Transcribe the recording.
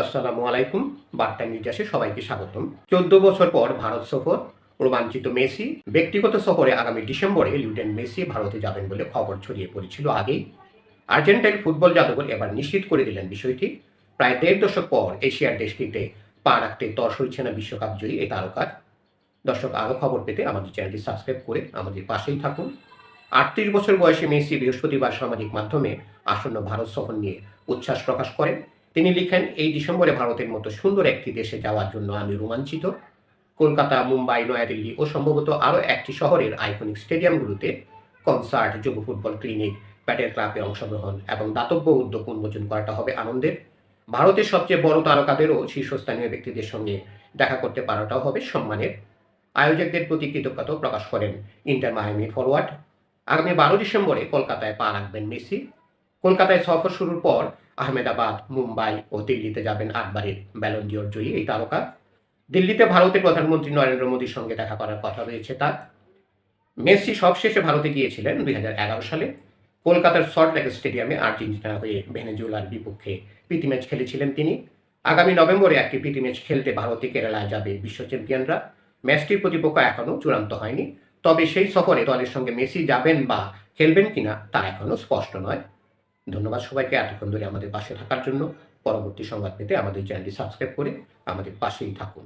আসসালামু আলাইকুম, বার্তা নিউজে সবাইকে স্বাগতম। চোদ্দ বছর পর ভারত সফর, রোমাঞ্চিত মেসি। ব্যক্তিগত সফরে আগামী ডিসেম্বরে লিউটেন মেসি ভারতে যাবেন বলে খবর ছড়িয়ে পড়েছিল আগেই। আর্জেন্টাইন ফুটবল জাদুঘর এবার নিশ্চিত করে দিলেন বিষয়টি। প্রায় দেড় দশক পর এশিয়ার দেশটিতে পা রাখতে তর সইছে না বিশ্বকাপ জয়ী এই তারকার দর্শক, আরও খবর পেতে আমাদের চ্যানেলটি সাবস্ক্রাইব করে আমাদের পাশেই থাকুন। আটত্রিশ বছর বয়সে মেসি বৃহস্পতিবার সামাজিক মাধ্যমে আসন্ন ভারত সফর নিয়ে উচ্ছ্বাস প্রকাশ করেন। তিনি লিখেন, এই ডিসেম্বরে ভারতের মতো সুন্দর একটি দেশে যাওয়ার জন্য আমি রোমাঞ্চিত। কলকাতা, মুম্বাই, নয়াদিল্লি ও সম্ভবত আরও একটি শহরের আইকনিক স্টেডিয়ামগুলোতে কনসার্ট যুব ফুটবল ক্লিনিক প্যাটেল ক্লাবে অংশগ্রহণ এবং দাতব্য উদ্যোগ উন্মোচন করাটা হবে আনন্দের। ভারতের সবচেয়ে বড় তারকাদেরও শীর্ষস্থানীয় ব্যক্তিদের সঙ্গে দেখা করতে পারাটাও হবে সম্মানের। আয়োজকদের প্রতি কৃতজ্ঞতাও প্রকাশ করেন ইন্টার মায়ামি ফরওয়ার্ড আগামী বারো ডিসেম্বরে কলকাতায় পা রাখবেন মেসি। কলকাতায় সফর শুরুর পর আহমেদাবাদ, মুম্বাই ও দিল্লিতে যাবেন আটবারের ব্যালন্ডিয়র জয়ী এই তারকা। দিল্লিতে ভারতের প্রধানমন্ত্রী নরেন্দ্র মোদীর সঙ্গে দেখা করার কথা রয়েছে তার। মেসি সবশেষে ভারতে গিয়েছিলেন দুই হাজার এগারো সালে। কলকাতার সল্টলেক স্টেডিয়ামে আর্জেন্টিনা হয়ে ভেনেজুয়েলার বিপক্ষে প্রীতি ম্যাচ খেলেছিলেন তিনি। আগামী নভেম্বরে একটি প্রীতি ম্যাচ খেলতে ভারতে কেরালায় যাবে বিশ্ব চ্যাম্পিয়নরা। ম্যাচটির প্রতিপক্ষ এখনও চূড়ান্ত হয়নি। তবে সেই সফরে দলের সঙ্গে মেসি যাবেন বা খেলবেন কিনা তা এখনও স্পষ্ট নয়। ধন্যবাদ সবাইকে এতক্ষণ ধরে আমাদের পাশে থাকার জন্য। পরবর্তী সংবাদ পেতে আমাদের চ্যানেলটি সাবস্ক্রাইব করে আমাদের পাশেই থাকুন।